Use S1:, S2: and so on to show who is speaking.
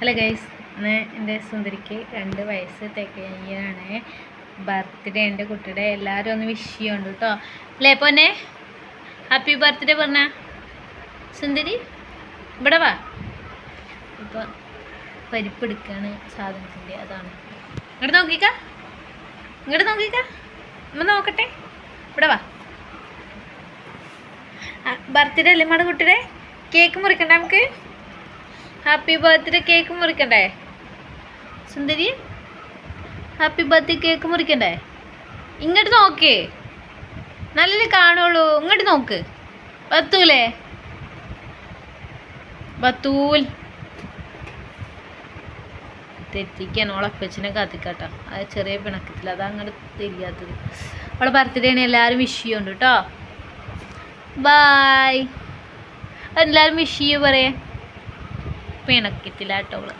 S1: Hello guys ഇന്ന് എന്റെ സുന്ദരിക്ക് രണ്ട് വയസ്സ് തികയാണ് ബർത്ത്ഡേ എന്റെ കുട്ടിയുടെ. എല്ലാവരും ഒന്ന് വിഷ് ചെയ്യുന്നുണ്ട് കേട്ടോ. അല്ലേ പോന്നെ? ഹാപ്പി ബർത്ത്ഡേ പറഞ്ഞ സുന്ദരി ഇവിടെ വാ. ഇപ്പോൾ പരിപ്പ് എടുക്കുകയാണ് സാധനത്തിന്റെ അതാണ്. ഇങ്ങോട്ട് നോക്കിക്ക. ഇങ്ങോട്ട് നോക്കിക്ക. നമ്മ നോക്കട്ടെ. ഇവിടെ വാ. ബർത്ത്ഡേ അല്ലേ മാഡം കുട്ടിയുടെ? കേക്ക് മുറിക്കണ്ട നമുക്ക്? ഹാപ്പി ബർത്ത്ഡേ കേക്ക് മുറിക്കണ്ടേ? സുന്ദരി ഹാപ്പി ബർത്ത്ഡേ കേക്ക് മുറിക്കണ്ടേ? ഇങ്ങോട്ട് നോക്കേ. നല്ല കാണുള്ളൂ. ഇങ്ങോട്ട് നോക്ക്. ബത്തൂലേ? ബത്തൂൽ. തെറ്റിക്കാൻ ഓളപ്പച്ചനെ കാത്തിക്കാട്ടോ. അത് ചെറിയ പിണക്കത്തിൽ അത് അങ്ങോട്ട് തിരിയാത്തത്. അവളെ ബർത്ത്ഡേ ആണ് എല്ലാവരും വിഷ് ചെയ്യുന്നുണ്ട് കേട്ടോ ബായ് എല്ലാവരും വിഷ് ചെയ്യൂ പറയേ. പിണക്കത്തില്ല കേട്ടോ അവൾ.